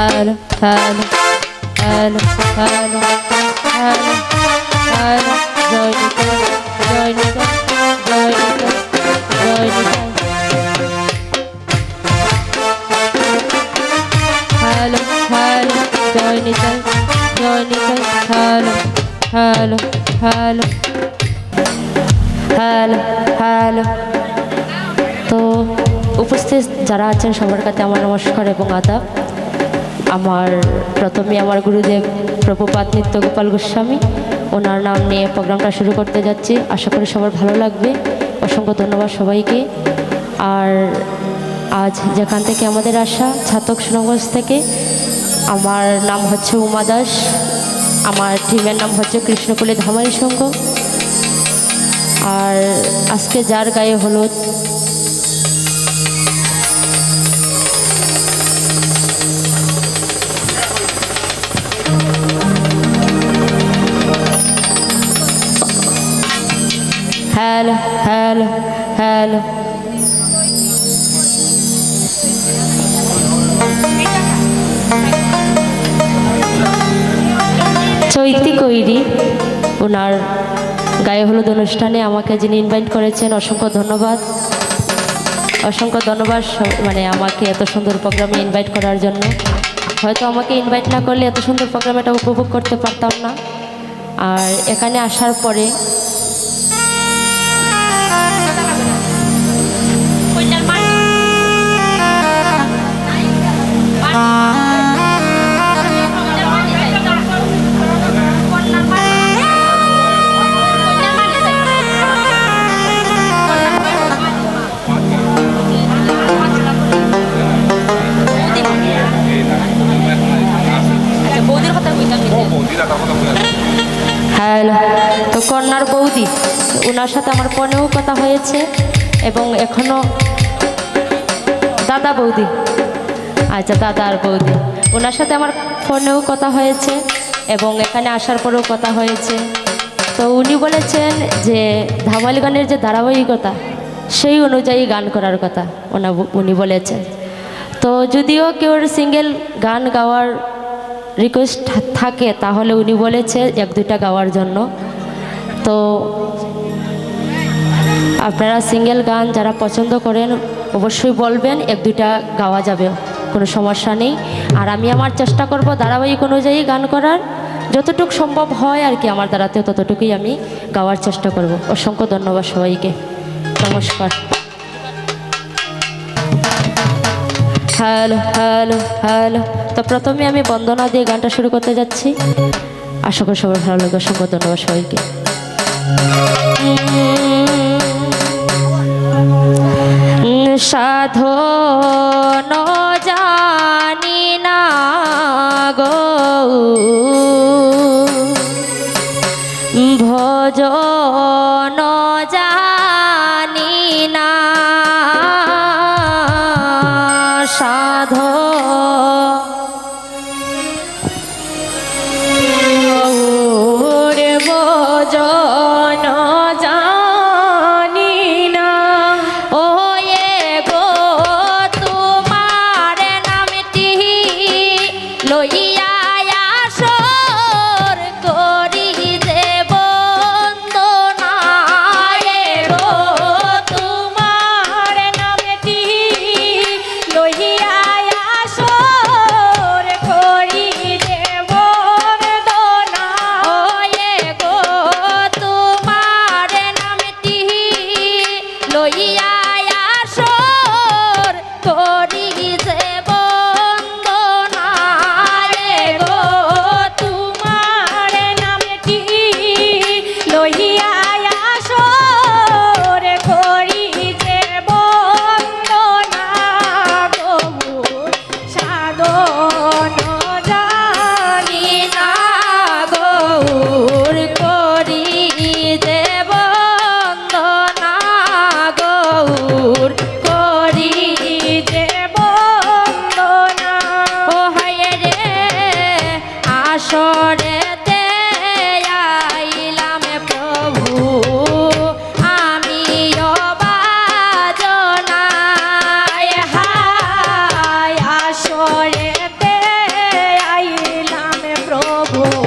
Hello hello hello hello hello hello জয় নিতাই জয় নিতাই জয় নিতাই জয় নিতাই হ্যালো হ্যালো জয় নিতাই জয় Nitai hello hello hello hello hello তো উপস্থিত যারা আছেন সবার কাছে আমার নমস্কার এবং আদাব আমার প্রথমে আমার গুরুদেব প্রভুপাত নিত্য গোপাল গোস্বামী। ওনার নাম নিয়ে প্রোগ্রামটা শুরু করতে যাচ্ছি। আশা করি সবার ভালো লাগবে। অসংখ্য ধন্যবাদ সবাইকে। আর আজ যেখান থেকে আমাদের আসা, ছাতক সুনামগঞ্জ থেকে, আমার নাম হচ্ছে উমা দাস। আমার টিমের নাম হচ্ছে কৃষ্ণকুলি ধামারি সংঘ। আর আজকে যার গায়ে হলুদ hello hello hello Chaiti Kairi ওনার গায়ে হলুদ অনুষ্ঠানে আমাকে যিনি ইনভাইট করেছেন, অসংখ্য ধন্যবাদ। অসংখ্য ধন্যবাদ মানে আমাকে এত সুন্দর প্রোগ্রামে ইনভাইট করার জন্য। হয়তো আমাকে ইনভাইট না করলে এত সুন্দর প্রোগ্রাম এটা উপভোগ করতে পারতাম না। আর এখানে আসার পরে কন্যার বৌদি ওনার সাথে আমার ফোনেও কথা হয়েছে এবং এখনও দাদা বৌদি আচ্ছা দাদা আর বৌদি। ওনার সাথে আমার ফোনেও কথা হয়েছে এবং এখানে আসার পরেও কথা হয়েছে। তো উনি বলেছেন যে ধামালি গানের যে ধারাবাহিকতা, সেই অনুযায়ী গান করার কথা ওনা উনি বলেছেন। তো যদিও কেউ সিঙ্গেল গান গাওয়ার রিকোয়েস্ট থাকে, তাহলে উনি বলেছে এক দুইটা গাওয়ার জন্য। তো আপনারা সিঙ্গেল গান যারা পছন্দ করেন, অবশ্যই বলবেন, এক দুইটা গাওয়া যাবে, কোনো সমস্যা নেই। আর আমি আমার চেষ্টা করব ধারাবাহিক অনুযায়ী গান করার। যতটুকু সম্ভব হয় আর কি আমার দ্বারাতে, ততটুকুই আমি গাওয়ার চেষ্টা করব। অসংখ্য ধন্যবাদ সবাইকে। নমস্কার। Hello hello hello. তো প্রথমে আমি বন্দনা দিয়ে গানটা শুরু করতে যাচ্ছি। আশা করি সবার ভালো লাগবে। অসংখ্য ধন্যবাদ সবাইকে। সাধন জানি না গো। ভজন করি Oh.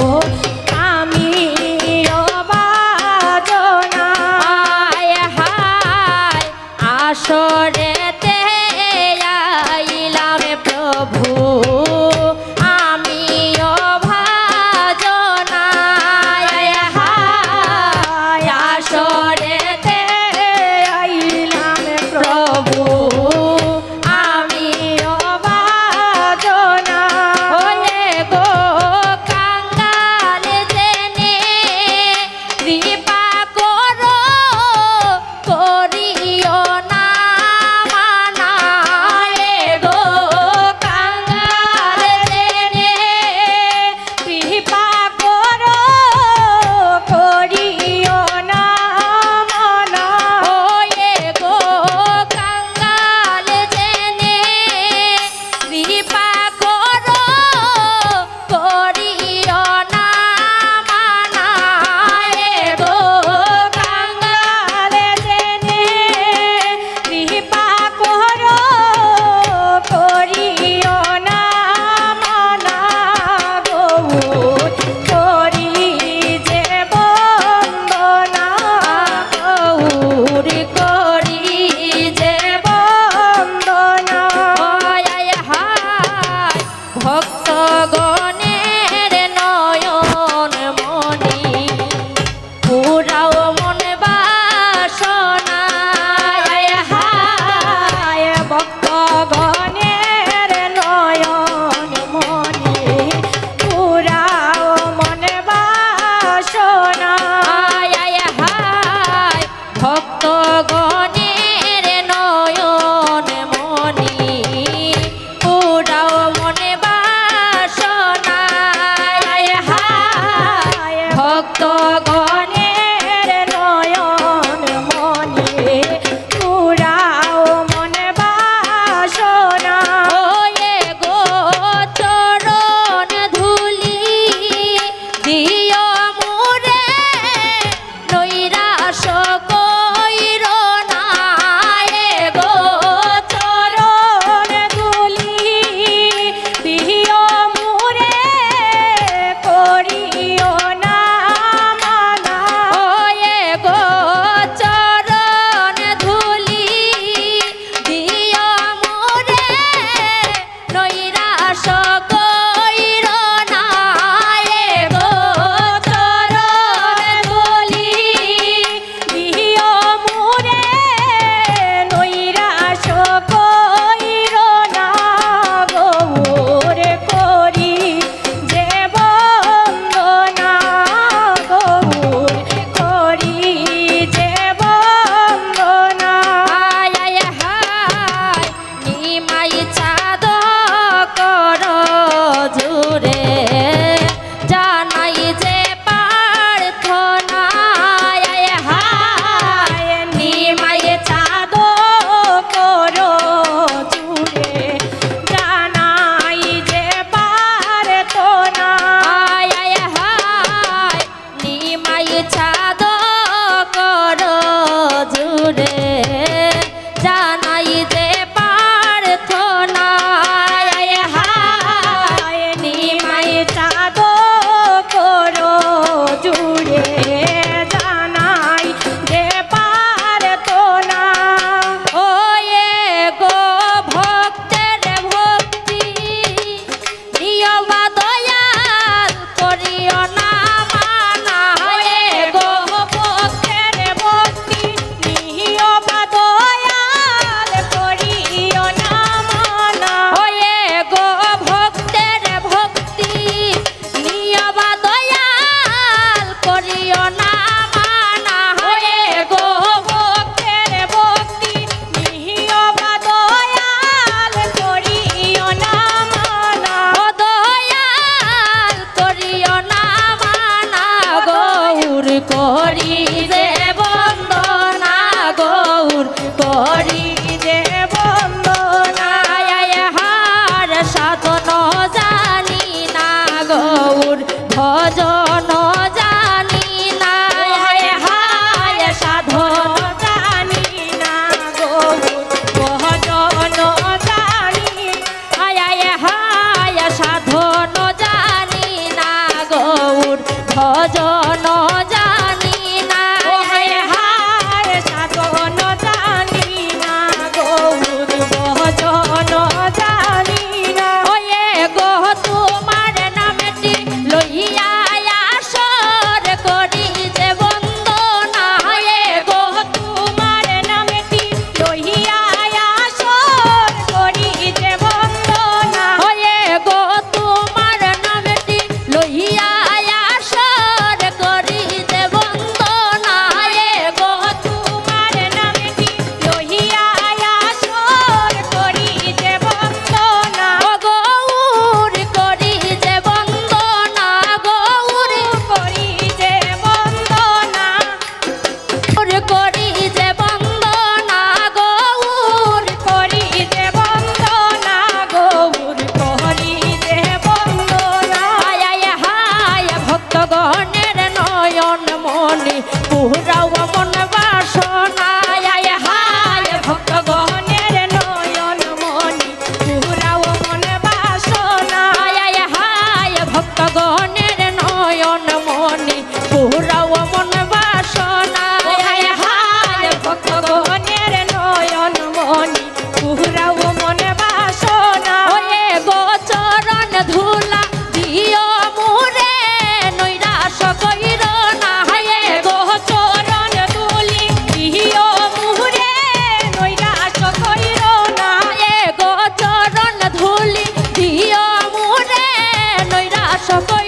тобой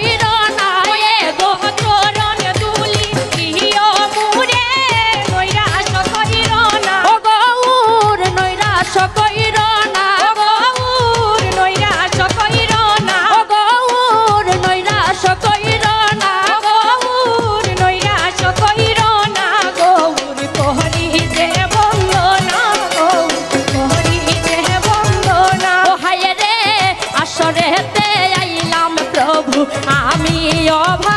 আমি